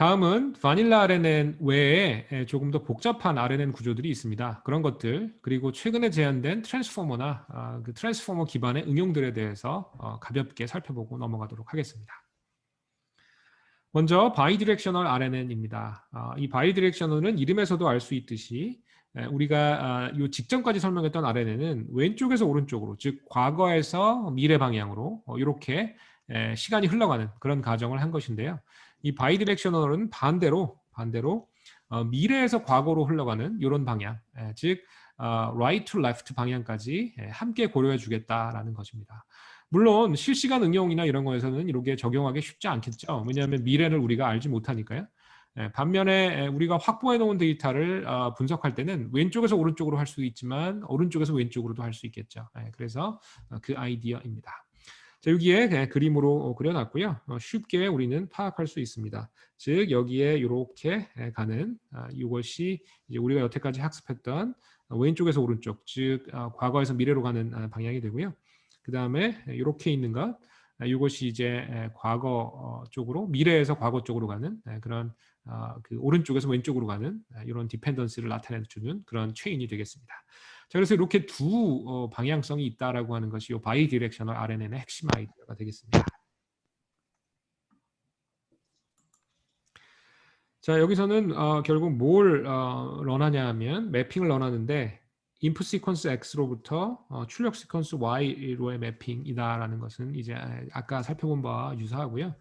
다음은 바닐라 RNN 외에 조금 더 복잡한 RNN 구조들이 있습니다. 그런 것들 그리고 최근에 제안된 트랜스포머나 아, 그 트랜스포머 기반의 응용들에 대해서 어, 가볍게 살펴보고 넘어가도록 하겠습니다. 먼저 바이디렉셔널 RNN입니다. 아, 이 바이디렉셔널은 이름에서도 알 수 있듯이 우리가 이 아, 직전까지 설명했던 RNN은 왼쪽에서 오른쪽으로 즉 과거에서 미래 방향으로 이렇게 어, 시간이 흘러가는 그런 가정을 한 것인데요. 이 바이디렉셔널은 반대로 반대로 어, 미래에서 과거로 흘러가는 이런 방향, 예, 즉 어, right to left 방향까지 예, 함께 고려해 주겠다라는 것입니다. 물론 실시간 응용이나 이런 거에서는 이렇게 적용하기 쉽지 않겠죠. 왜냐하면 미래를 우리가 알지 못하니까요. 예, 반면에 우리가 확보해 놓은 데이터를 어, 분석할 때는 왼쪽에서 오른쪽으로 할 수 있지만 오른쪽에서 왼쪽으로도 할 수 있겠죠. 예, 그래서 어, 그 아이디어입니다. 자, 여기에 그냥 그림으로 어, 그려놨고요. 어, 쉽게 우리는 파악할 수 있습니다. 즉 여기에 이렇게 가는 아, 이것이 이제 우리가 여태까지 학습했던 왼쪽에서 오른쪽, 즉 어, 과거에서 미래로 가는 아, 방향이 되고요. 그 다음에 이렇게 있는 것, 아, 이것이 이제 과거 쪽으로 미래에서 과거 쪽으로 가는 그런 그 오른쪽에서 왼쪽으로 가는 이런 디펜던스를 나타내주는 그런 체인이 되겠습니다. 자, 그래서 이렇게 두 어, 방향성이 있다라고 하는 것이 이 바이 디렉셔널 RNN의 핵심 아이디어가 되겠습니다. 자, 여기서는 어, 결국 뭘 어, 런하냐 하면 매핑을 런하는데 인풋 시퀀스 X로부터 어, 출력 시퀀스 Y로의 매핑이다라는 것은 이제 아까 살펴본 바와 유사하고요.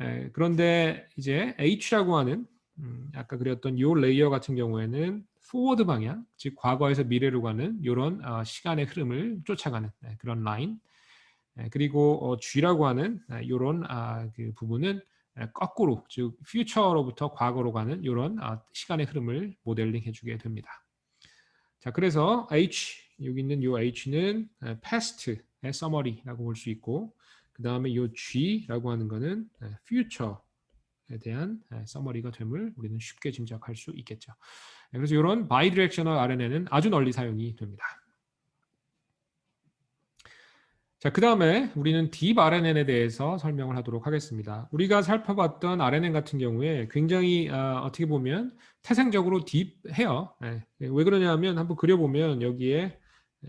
에, 그런데 이제 H라고 하는 음, 아까 그렸던 이 레이어 같은 경우에는 포워드 방향, 즉 과거에서 미래로 가는 이런 어, 시간의 흐름을 쫓아가는 네, 그런 라인. 네, 그리고 어, G라고 하는 이런 아, 그 부분은 거꾸로, 즉 퓨처로부터 과거로 가는 이런 아, 시간의 흐름을 모델링 해주게 됩니다. 자, 그래서 H 여기 있는 이 H는 past의 summary라고 볼 수 있고, 그 다음에 이 G라고 하는 것은 future에 대한 summary가 됨을 우리는 쉽게 짐작할 수 있겠죠. 네, 그래서 이런 바이디렉셔널 RNN은 아주 널리 사용이 됩니다. 자, 그 다음에 우리는 딥 RNN에 대해서 설명을 하도록 하겠습니다. 우리가 살펴봤던 RNN 같은 경우에 굉장히 어, 떻게 보면 태생적으로 딥해요. 네. 왜 그러냐면 한번 그려보면 여기에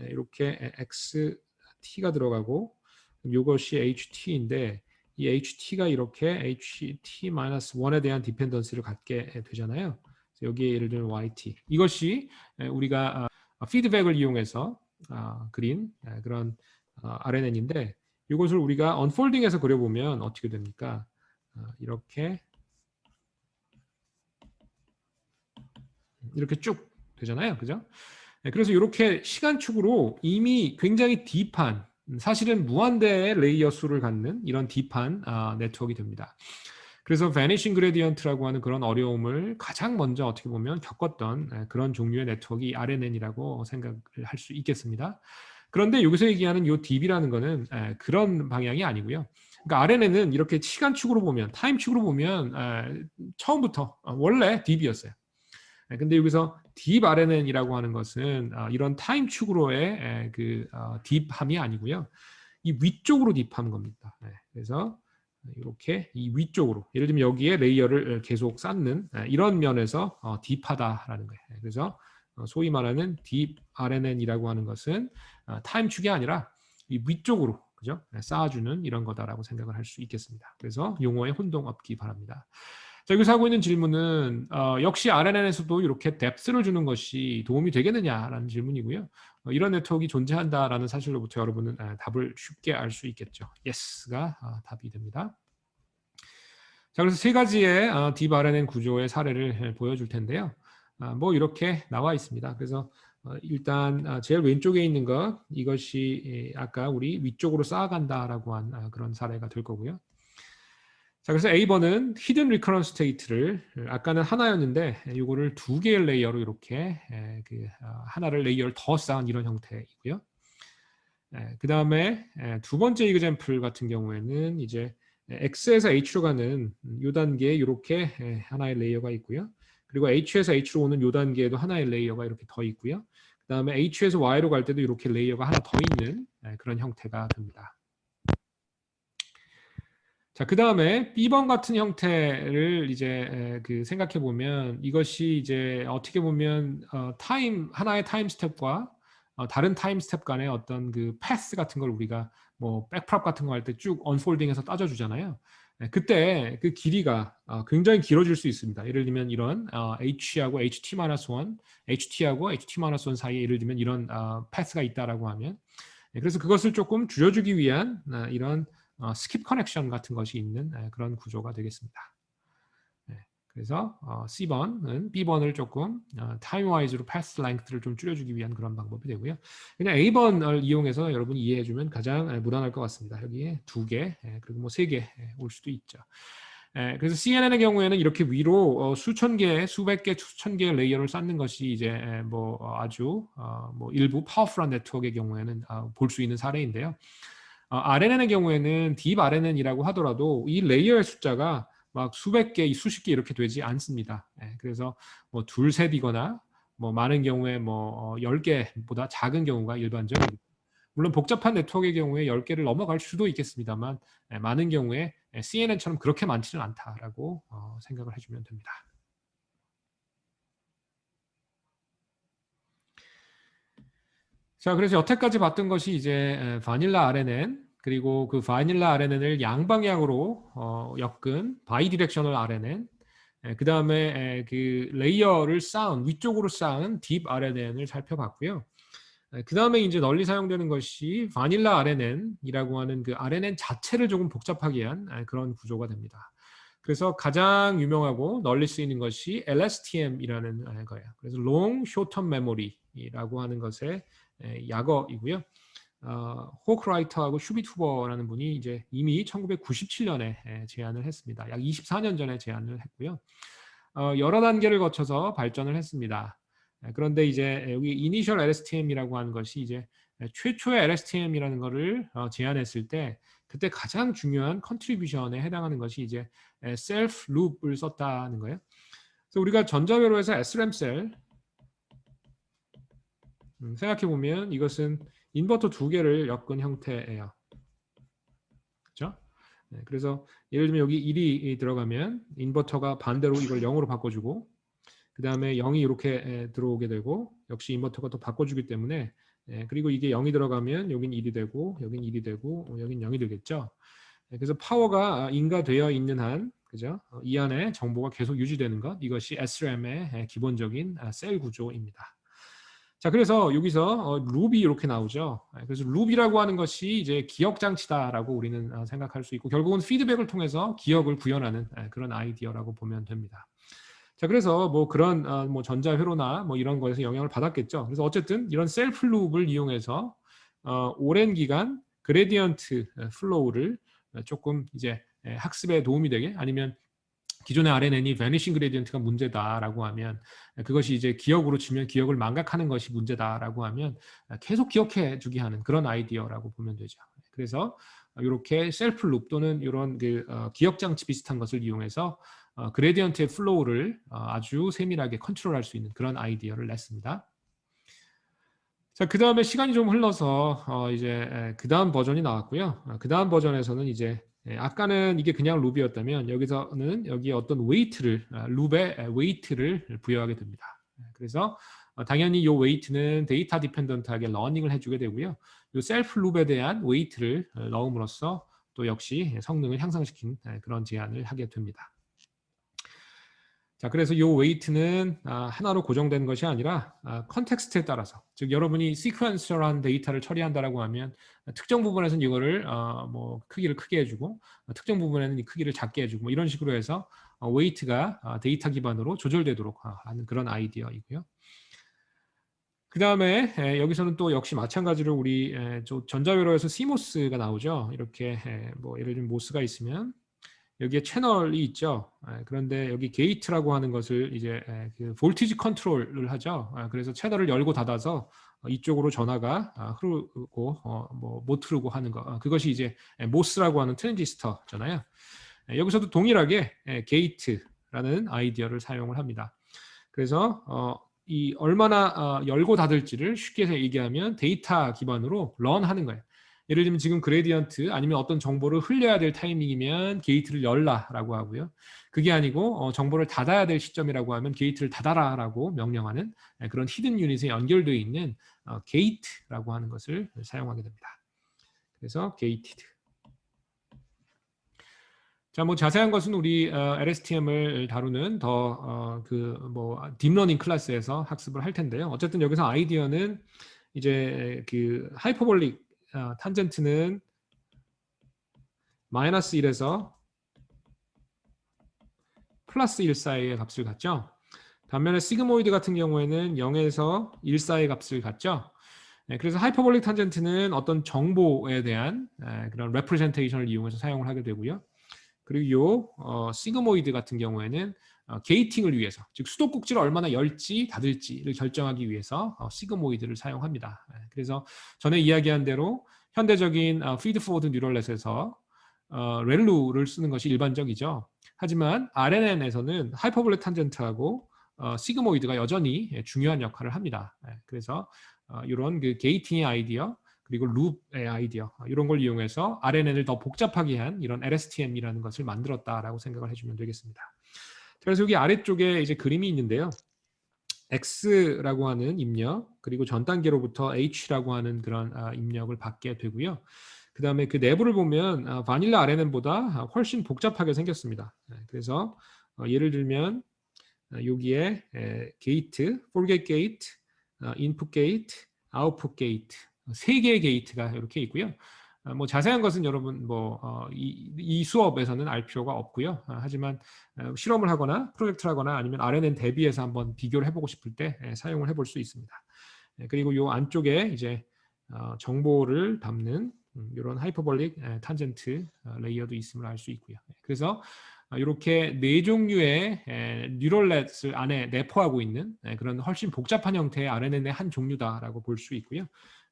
이렇게 XT가 들어가고 이것이 HT인데 이 HT가 이렇게 HT-1에 대한 디펜던스를 갖게 되잖아요. 여기에 예를 들면 YT 이것이 우리가 아, 피드백을 이용해서 아, 그린 그런 아, RNN인데 이것을 우리가 언폴딩해서 그려보면 어떻게 됩니까? 이렇게 이렇게 쭉 되잖아요, 그죠? 네, 그래서 이렇게 시간축으로 이미 굉장히 딥한 사실은 무한대의 레이어 수를 갖는 이런 딥한 네트워크가 됩니다. 그래서 vanishing gradient라고 하는 그런 어려움을 가장 먼저 어떻게 보면 겪었던 그런 종류의 네트워크가 RNN이라고 생각을 할 수 있겠습니다. 그런데 여기서 얘기하는 이 DB라는 거는 그런 방향이 아니고요. 그러니까 RNN은 이렇게 시간축으로 보면, 타임축으로 보면 처음부터 어, 원래 DB였어요. 근데 여기서 deep RNN이라고 하는 것은 어, 이런 타임 축으로의 그 어, 딥함이 아니고요. 이 위쪽으로 딥한 겁니다. 그래서 이렇게 이 위쪽으로 예를 들면 여기에 레이어를 계속 쌓는 이런 면에서 어, 딥하다라는 거예요. 그래서 어, 소위 말하는 딥 RNN이라고 하는 것은 어, 타임 축이 아니라 이 위쪽으로 그죠 쌓아주는 이런 거다라고 생각을 할 수 있겠습니다. 그래서 용어에 혼동 없기 바랍니다. 자, 여기서 하고 있는 질문은 어, 역시 RNN에서도 이렇게 뎁스를 주는 것이 도움이 되겠느냐라는 질문이고요. 어, 이런 네트워크가 존재한다라는 사실로부터 여러분은 아, 답을 쉽게 알 수 있겠죠. Yes가 아, 답이 됩니다. 자, 그래서 세 가지의 어, 딥 RNN 구조의 사례를 보여줄 텐데요. 아, 뭐 이렇게 나와 있습니다. 그래서 어, 일단 제일 왼쪽에 있는 것 이것이 예, 아까 우리 위쪽으로 쌓아간다라고 한 그런 사례가 될 거고요. 자, 그래서 A번은 히든 리커런스 스테이트를 아까는 하나였는데 이거를 두 개의 레이어로 이렇게 그 어, 하나를 레이어를 더 쌓은 이런 형태이고요. 그 다음에 두 번째 이그젠플 같은 경우에는 이제 X에서 H로 가는 요 단계에 이렇게 하나의 레이어가 있고요. 그리고 H에서 H로 오는 요 단계에도 하나의 레이어가 이렇게 더 있고요. 그 다음에 H에서 Y로 갈 때도 이렇게 레이어가 하나 더 있는 그런 형태가 됩니다. 자, 그 다음에 B번 같은 형태를 이제 그 생각해 보면 이것이 이제 어떻게 보면 어, 타임 하나의 타임 스텝과 어, 다른 타임 스텝 간의 어떤 그 패스 같은 걸 우리가 뭐 백프랍 같은 거 할 때 쭉 언폴딩해서 따져주잖아요. 그때 그 길이가 어, 굉장히 길어질 수 있습니다. 예를 들면 이런 어, h하고 ht-1, ht하고 ht-1 사이에 예를 들면 이런 어, 패스가 있다라고 하면 그래서 그것을 조금 줄여주기 위한 이런 스킵 커넥션 같은 것이 있는 그런 구조가 되겠습니다. 그래서 어, C번은 B번을 조금 어, 타임와이즈로 패스 랭크를 좀 줄여주기 위한 그런 방법이 되고요. 그냥 A번을 이용해서 여러분이 이해해주면 가장 무난할 것 같습니다. 여기에 두 개, 그리고 뭐 세 개 올 수도 있죠. 그래서 CNN의 경우에는 이렇게 위로 어, 수천 개, 수백 개, 수천 개의 레이어를 쌓는 것이 이제 뭐 아주 뭐 일부 파워풀한 네트워크의 경우에는 볼수 있는 사례인데요. RNN의 경우에는 딥 RNN이라고 하더라도 이 레이어의 숫자가 막 수백 개, 수십 개 이렇게 되지 않습니다. 예, 그래서 뭐 둘, 셋이거나 뭐 많은 경우에 뭐 10개보다 어, 작은 경우가 일반적입니다. 물론 복잡한 네트워크의 경우에 10개를 넘어갈 수도 있겠습니다만 예, 많은 경우에 예, CNN처럼 그렇게 많지는 않다라고 어, 생각을 해주면 됩니다. 자, 그래서 여태까지 봤던 것이 이제 바닐라 RNN, 그리고 그 바닐라 RNN을 양방향으로 어, 엮은 바이 디렉셔널 RNN 그 다음에 그 레이어를 쌓은 위쪽으로 쌓은 딥 RNN을 살펴봤고요. 그 다음에 이제 널리 사용되는 것이 바닐라 RNN이라고 하는 그 RNN 자체를 조금 복잡하게 한 그런 구조가 됩니다. 그래서 가장 유명하고 널리 쓰이는 것이 LSTM이라는 거예요. 그래서 Long Short Term Memory라고 하는 것의 약어이고요. 어, 호크 라이터하고 슈빗 후버라는 분이 이제 이미 1997년에 제안을 했습니다. 약 24년 전에 제안을 했고요. 어, 여러 단계를 거쳐서 발전을 했습니다. 그런데 이제 여기 이니셜 LSTM이라고 하는 것이 이제 최초의 LSTM이라는 것을 어, 제안했을 때 그때 가장 중요한 컨트리뷰션에 해당하는 것이 이제 셀프 룹을 썼다는 거예요. 그래서 우리가 전자회로에서 SRAM 셀 음, 생각해 보면 이것은 인버터 두 개를 엮은 형태예요. 그렇죠? 네, 그래서 예를 들면 여기 1이 들어가면 인버터가 반대로 이걸 0으로 바꿔주고 그 다음에 0이 이렇게 들어오게 되고 역시 인버터가 또 바꿔주기 때문에 예, 그리고 이게 0이 들어가면 여긴 1이 되고 여긴 1이 되고 어, 여긴 0이 되겠죠. 예, 그래서 파워가 인가되어 있는 한 그죠? 어, 이 안에 정보가 계속 유지되는 것 이것이 SRAM의 기본적인 아, 셀 구조입니다. 자, 그래서 여기서 어, 룹이 이렇게 나오죠. 네, 그래서 룹이라고 하는 것이 이제 기억 장치다라고 우리는 어, 생각할 수 있고 결국은 피드백을 통해서 기억을 구현하는 네, 그런 아이디어라고 보면 됩니다. 자, 그래서 뭐 그런 어, 뭐 전자 회로나 뭐 이런 거에서 영향을 받았겠죠. 그래서 어쨌든 이런 셀프 룹을 이용해서 어, 오랜 기간 그레디언트 플로우를 조금 이제 학습에 도움이 되게 아니면 기존의 RNN이 vanishing gradient가 문제다라고 하면 그것이 이제 기억으로 치면 기억을 망각하는 것이 문제다라고 하면 계속 기억해 주게 하는 그런 아이디어라고 보면 되죠. 그래서 이렇게 셀프 룹 또는 이런 그 어, 기억 장치 비슷한 것을 이용해서 어, 그레디언트의 플로우를 어, 아주 세밀하게 컨트롤할 수 있는 그런 아이디어를 냈습니다. 자, 그 다음에 시간이 좀 흘러서 어, 이제 그 다음 버전이 나왔고요. 그 다음 버전에서는 이제 예, 아까는 이게 그냥 룹이었다면 여기서는 여기에 어떤 웨이트를 아, 룹에 웨이트를 부여하게 됩니다. 예, 그래서 어, 당연히 이 웨이트는 데이터 디펜던트하게 러닝을 해주게 되고요. 이 셀프 룹에 대한 웨이트를 어, 넣음으로써 또 역시 성능을 향상시킨 예, 그런 제안을 하게 됩니다. 자, 그래서 이 웨이트는 아, 하나로 고정된 것이 아니라 아, 컨텍스트에 따라서 즉 여러분이 시퀀셜한 데이터를 처리한다라고 하면 특정 부분에서는 이거를 어, 뭐 크기를 크게 해주고 특정 부분에는 이 크기를 작게 해주고 뭐 이런 식으로 해서 어, 웨이트가 어, 데이터 기반으로 조절되도록 하는 그런 아이디어이고요. 그 다음에 여기서는 또 역시 마찬가지로 우리 전자회로에서 CMOS가 나오죠. 이렇게 뭐 예를 들면 모스가 있으면 여기에 채널이 있죠. 예, 그런데 여기 게이트라고 하는 것을 이제 예, 그 볼티지 컨트롤을 하죠. 예, 그래서 채널을 열고 닫아서 어, 이쪽으로 전화가 아, 흐르고 어, 뭐못 흐르고 하는 거. 어, 그것이 이제 모스라고 하는 트랜지스터잖아요. 여기서도 동일하게 게이트라는 아이디어를 사용을 합니다. 그래서 이 얼마나 열고 닫을지를 쉽게 얘기하면 데이터 기반으로 런하는 거예요. 예를 들면 지금 그레디언트 아니면 어떤 정보를 흘려야 될 타이밍이면 게이트를 열라라고 하고요. 그게 아니고 어, 정보를 닫아야 될 시점이라고 하면 게이트를 닫아라라고 명령하는 예, 그런 히든 유닛에 연결되어 있는 어, 게이트라고 하는 것을 사용하게 됩니다. 그래서 게이티드. 자, 뭐 자세한 것은 우리 어, LSTM을 다루는 더 그 뭐 딥러닝 클래스에서 학습을 할 텐데요. 어쨌든 여기서 아이디어는 이제 그 하이퍼볼릭 어, 탄젠트는 마이너스 1에서 플러스 1 사이의 값을 갖죠. 반면에 시그모이드 같은 경우에는 0에서 1 사이의 값을 갖죠. 네, 그래서 하이퍼볼릭 탄젠트는 어떤 정보에 대한 에, 그런 레프레젠테이션을 이용해서 사용을 하게 되고요. 그리고 요 어, 시그모이드 같은 경우에는 어, 게이팅을 위해서 즉 수도꼭지를 얼마나 열지 닫을지를 결정하기 위해서 어, 시그모이드를 사용합니다. 예, 그래서 전에 이야기한 대로 현대적인 어, 피드 포워드 뉴럴넷에서 어, 렐루를 쓰는 것이 일반적이죠. 하지만 RNN에서는 하이퍼블랙 탄젠트하고 어, 시그모이드가 여전히 예, 중요한 역할을 합니다. 예, 그래서 어, 이런 그 게이팅의 아이디어 그리고 룹의 아이디어 이런 걸 이용해서 RNN을 더 복잡하게 한 이런 LSTM이라는 것을 만들었다라고 생각을 해주면 되겠습니다. 그래서 여기 아래쪽에 이제 그림이 있는데요. X라고 하는 입력 그리고 전 단계로부터 H라고 하는 그런 아, 입력을 받게 되고요. 그 다음에 그 내부를 보면 아, 바닐라 RNN보다 훨씬 복잡하게 생겼습니다. 네, 그래서 어, 예를 들면 아, 여기에 게이트, 포겟 게이트, 인풋 게이트, 아웃풋 게이트 세 개의 게이트가 이렇게 있고요. 어, 뭐 자세한 것은 여러분 뭐이 어, 이 수업에서는 알 필요가 없고요. 어, 하지만 실험을 하거나 프로젝트를 하거나 아니면 RNN 대비해서 한번 비교를 해보고 싶을 때 사용을 해볼 수 있습니다. 그리고 이 안쪽에 이제 정보를 담는 이런 하이퍼볼릭 탄젠트 레이어도 있음을 알 수 있고요. 그래서 이렇게 네 종류의 뉴럴넷을 안에 내포하고 있는 그런 훨씬 복잡한 형태의 RNN의 한 종류다라고 볼 수 있고요.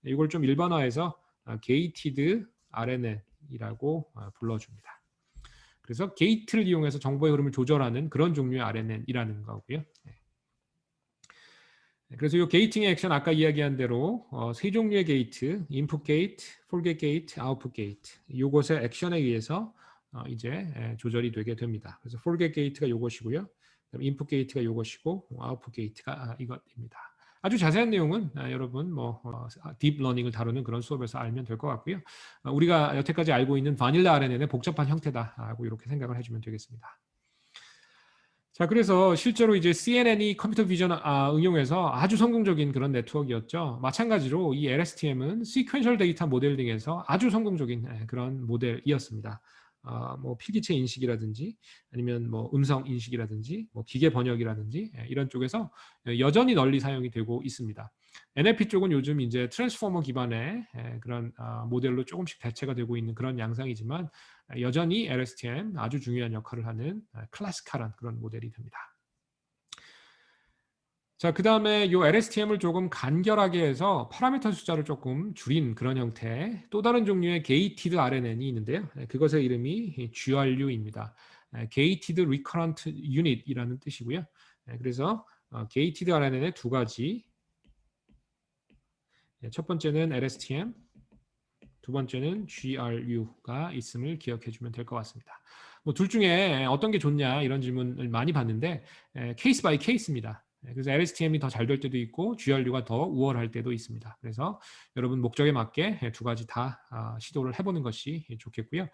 이걸 좀 일반화해서 게이티드 RNN이라고 어, 불러줍니다. 그래서 게이트를 이용해서 정보의 흐름을 조절하는 그런 종류의 RNN이라는 거고요. 네. 그래서 이 게이팅의 액션 아까 이야기한 대로 어, 세 종류의 게이트, 인풋 게이트, 폴겟 게이트, 아웃풋 게이트 이것의 액션에 의해서 어, 이제 조절이 되게 됩니다. 그래서 폴겟 게이트가 이것이고요. 인풋 게이트가 이것이고 아웃풋 게이트가 아, 이것입니다. 아주 자세한 내용은 아, 여러분 뭐 딥러닝을 어, 다루는 그런 수업에서 알면 될 것 같고요. 어, 우리가 여태까지 알고 있는 바닐라 RNN의 복잡한 형태다라고 이렇게 생각을 해주면 되겠습니다. 자, 그래서 실제로 이제 CNN이 컴퓨터 비전 아, 응용해서 아주 성공적인 그런 네트워크였죠. 마찬가지로 이 LSTM은 시퀀셜 데이터 모델링에서 아주 성공적인 예, 그런 모델이었습니다. 어, 뭐 필기체 인식이라든지 아니면 뭐 음성 인식이라든지 뭐 기계 번역이라든지 예, 이런 쪽에서 여전히 널리 사용이 되고 있습니다. NLP 쪽은 요즘 이제 트랜스포머 기반의 예, 그런 아, 모델로 조금씩 대체가 되고 있는 그런 양상이지만 여전히 LSTM 아주 중요한 역할을 하는 아, 클래스칼한 그런 모델이 됩니다. 자, 그 다음에 이 LSTM을 조금 간결하게 해서 파라미터 숫자를 조금 줄인 그런 형태의 또 다른 종류의 게이티드 RNN이 있는데요. 네, 그것의 이름이 GRU입니다. 게이티드 리커런트 유닛이라는 뜻이고요. 네, 그래서 게이티드 어, RNN의 두 가지 네, 첫 번째는 LSTM, 두 번째는 GRU가 있음을 기억해 주면 될 것 같습니다. 뭐 둘 중에 어떤 게 좋냐 이런 질문을 많이 받는데 케이스 바이 케이스입니다. 네, 그래서 LSTM이 더 잘 될 때도 있고 GRU가 더 우월할 때도 있습니다. 그래서 여러분 목적에 맞게 두 가지 다 아, 시도를 해보는 것이 좋겠고요.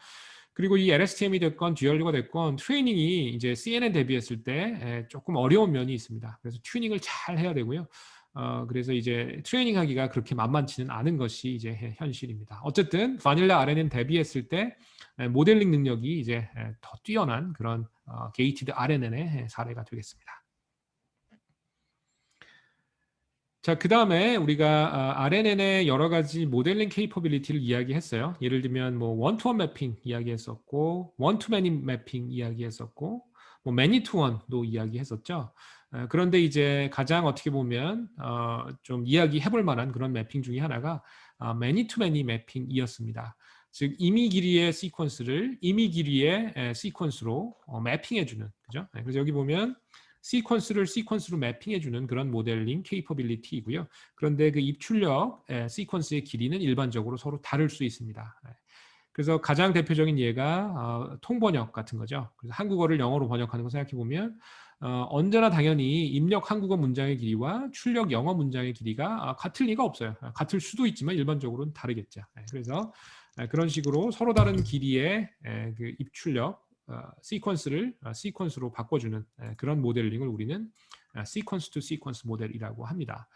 그리고 이 LSTM이 됐건 GRU가 됐건 트레이닝이 이제 CNN 대비했을 때 조금 어려운 면이 있습니다. 그래서 튜닝을 잘 해야 되고요. 어, 그래서 이제 트레이닝하기가 그렇게 만만치는 않은 것이 이제 현실입니다. 어쨌든 바닐라 RNN 대비했을 때 모델링 능력이 이제 더 뛰어난 그런 어, 게이티드 RNN의 사례가 되겠습니다. 자, 그 다음에 우리가 RNN의 여러 가지 모델링 케이퍼빌리티를 이야기했어요. 예를 들면 뭐 원투원 매핑 이야기했었고, 원투매니 매핑 이야기했었고, 뭐 매니투원도 이야기했었죠. 그런데 이제 가장 어떻게 보면 어, 좀 이야기해볼 만한 그런 매핑 중에 하나가 매니투매니 매핑이었습니다. 즉 이미 길이의 시퀀스를 이미 길이의 시퀀스로 어, 매핑해주는 그죠? 네, 그래서 여기 보면 시퀀스를 시퀀스로 매핑해주는 그런 모델링 케이퍼빌리티이고요. 그런데 그 입출력 예, 시퀀스의 길이는 일반적으로 서로 다를 수 있습니다. 예. 그래서 가장 대표적인 예가 어, 통번역 같은 거죠. 그래서 한국어를 영어로 번역하는 거 생각해 보면 어, 언제나 당연히 입력 한국어 문장의 길이와 출력 영어 문장의 길이가 아, 같을 리가 없어요. 아, 같을 수도 있지만 일반적으로는 다르겠죠. 예, 그래서 예, 그런 식으로 서로 다른 길이의 예, 그 입출력 어, 시퀀스를 어, 시퀀스로 바꿔주는 예, 그런 모델링을 우리는 시퀀스 투 시퀀스 모델이라고 합니다.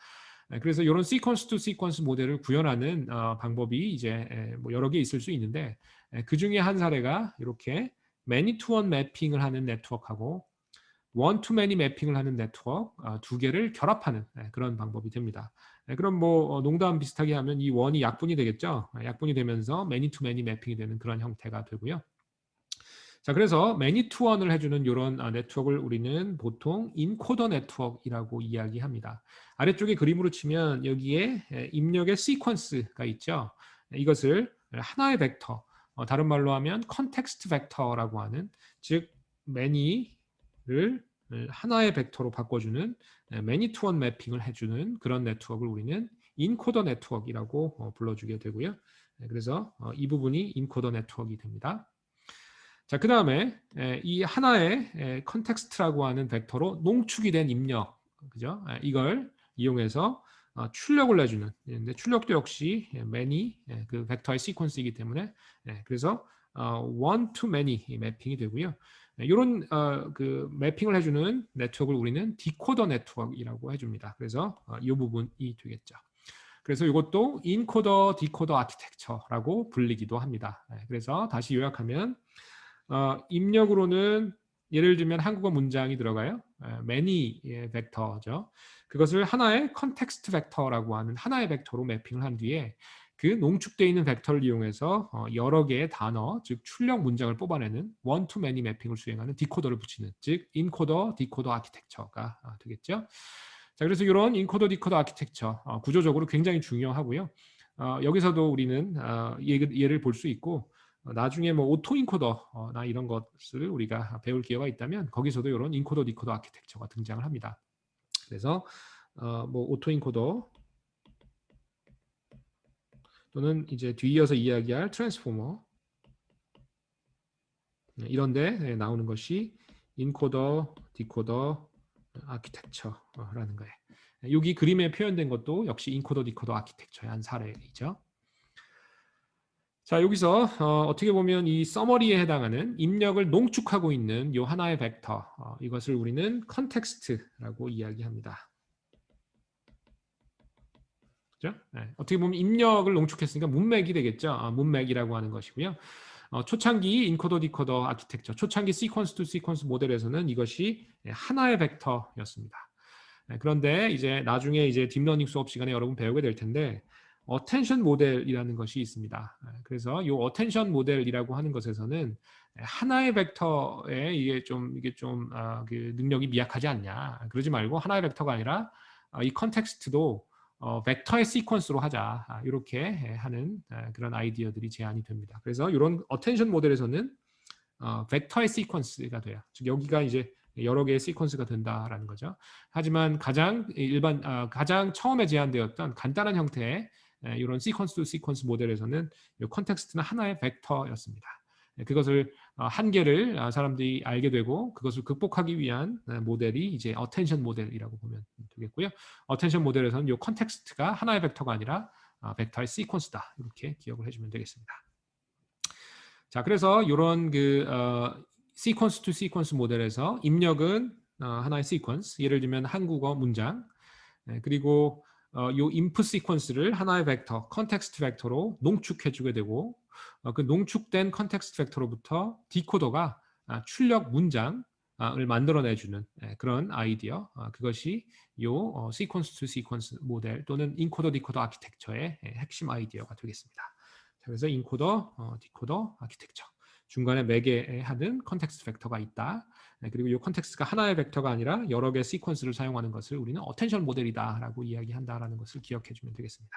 예, 그래서 이런 시퀀스 투 시퀀스 모델을 구현하는 어, 방법이 이제 예, 뭐 여러 개 있을 수 있는데 예, 그 중에 한 사례가 이렇게 매니 투원 매핑을 하는 네트워크하고 원투 매니 매핑을 하는 네트워크 어, 두 개를 결합하는 예, 그런 방법이 됩니다. 예, 그럼 뭐 어, 농담 비슷하게 하면 이 원이 약분이 되겠죠. 예, 약분이 되면서 매니 투 매니 매핑이 되는 그런 형태가 되고요. 자, 그래서 매니 투 원을 해주는 이런 아, 네트워크를 우리는 보통 인코더 네트워크이라고 이야기합니다. 아래쪽에 그림으로 치면 여기에 예, 입력의 시퀀스가 있죠. 예, 이것을 하나의 벡터, 어, 다른 말로 하면 컨텍스트 벡터라고 하는 즉 매니를 하나의 벡터로 바꿔주는 매니 투원 매핑을 해주는 그런 네트워크를 우리는 인코더 네트워크이라고 어, 불러주게 되고요. 네, 그래서 어, 이 부분이 인코더 네트워크가 됩니다. 자, 그 다음에 이 하나의 컨텍스트라고 하는 벡터로 농축이 된 입력, 그죠? 이걸 이용해서 어, 출력을 내주는. 근데 출력도 역시 many 그 벡터의 시퀀스이기 때문에 그래서 one to many 매핑이 되고요. 이런 어, 그 매핑을 해주는 네트워크를 우리는 디코더 네트워크이라고 해줍니다. 그래서 이 부분이 되겠죠. 그래서 이것도 인코더 디코더 아키텍처라고 불리기도 합니다. 그래서 다시 요약하면 어, 입력으로는 예를 들면 한국어 문장이 들어가요. many의 벡터죠. 그것을 하나의 컨텍스트 벡터라고 하는 하나의 벡터로 매핑을 한 뒤에 그 농축되어 있는 벡터를 이용해서 어, 여러 개의 단어, 즉 출력 문장을 뽑아내는 one to many 매핑을 수행하는 디코더를 붙이는, 즉 인코더, 디코더 아키텍처가 어, 되겠죠. 자, 그래서 이런 인코더, 디코더 아키텍처 어, 구조적으로 굉장히 중요하고요. 여기서도 우리는 예를 볼 수 있고 나중에 뭐 오토 인코더나 이런 것을 우리가 배울 기회가 있다면 거기서도 이런 인코더, 디코더 아키텍처가 등장을 합니다. 그래서 뭐 오토 인코더 또는 이제 뒤이어서 이야기할 트랜스포머 네, 이런데 네, 나오는 것이 인코더, 디코더, 아키텍처라는 거예요. 여기 그림에 표현된 것도 역시 인코더, 디코더 아키텍처의 한 사례이죠. 자 여기서 어, 떻게 보면 이 서머리에 해당하는 입력을 농축하고 있는 이 하나의 벡터 어, 이것을 우리는 컨텍스트라고 이야기합니다. 그죠? 네. 어떻게 보면 입력을 농축했으니까 문맥이 되겠죠. 아, 문맥이라고 하는 것이고요. 어, 초창기 인코더 디코더 아키텍처, 초창기 시퀀스 투 시퀀스 모델에서는 이것이 하나의 벡터였습니다. 네, 그런데 이제 나중에 이제 딥러닝 수업 시간에 여러분 배우게 될 텐데 어텐션 모델이라는 것이 있습니다. 네, 그래서 이 어텐션 모델이라고 하는 것에서는 하나의 벡터에 이게 좀 이게 좀 아, 그 능력이 미약하지 않냐 그러지 말고 하나의 벡터가 아니라 아, 이 컨텍스트도 어, 벡터의 시퀀스로 하자 아, 이렇게 하는 아, 그런 아이디어들이 제안이 됩니다. 그래서 이런 어텐션 모델에서는 어, 벡터의 시퀀스가 돼요. 즉 여기가 이제 여러 개의 시퀀스가 된다라는 거죠. 하지만 가장 일반 어, 가장 처음에 제안되었던 간단한 형태의 이런 시퀀스 투 시퀀스 모델에서는 이 컨텍스트는 하나의 벡터였습니다. 네, 그것을 어, 한계를 아, 사람들이 알게 되고 그것을 극복하기 위한 네, 모델이 이제 어텐션 모델이라고 보면 되겠고요. 어텐션 모델에서는 이 컨텍스트가 하나의 벡터가 아니라 아, 벡터의 시퀀스다 이렇게 기억을 해주면 되겠습니다. 자, 그래서 이런 그 어, 시퀀스 투 시퀀스 모델에서 입력은 어, 하나의 시퀀스, 예를 들면 한국어 문장, 네, 그리고 어, 요 인풋 시퀀스를 하나의 벡터, 컨텍스트 벡터로 농축해주게 되고 어, 그 농축된 컨텍스트 벡터로부터 디코더가 아, 출력 문장을 만들어내주는 예, 그런 아이디어 아, 그것이 요 시퀀스 투 시퀀스 모델 또는 인코더 디코더 아키텍처의 예, 핵심 아이디어가 되겠습니다. 그래서 인코더, 어, 디코더 아키텍처 중간에 매개하는 컨텍스트 벡터가 있다. 네, 그리고 이 컨텍스트가 하나의 벡터가 아니라 여러 개의 시퀀스를 사용하는 것을 우리는 어텐션 모델이다라고 이야기한다라는 것을 기억해 주면 되겠습니다.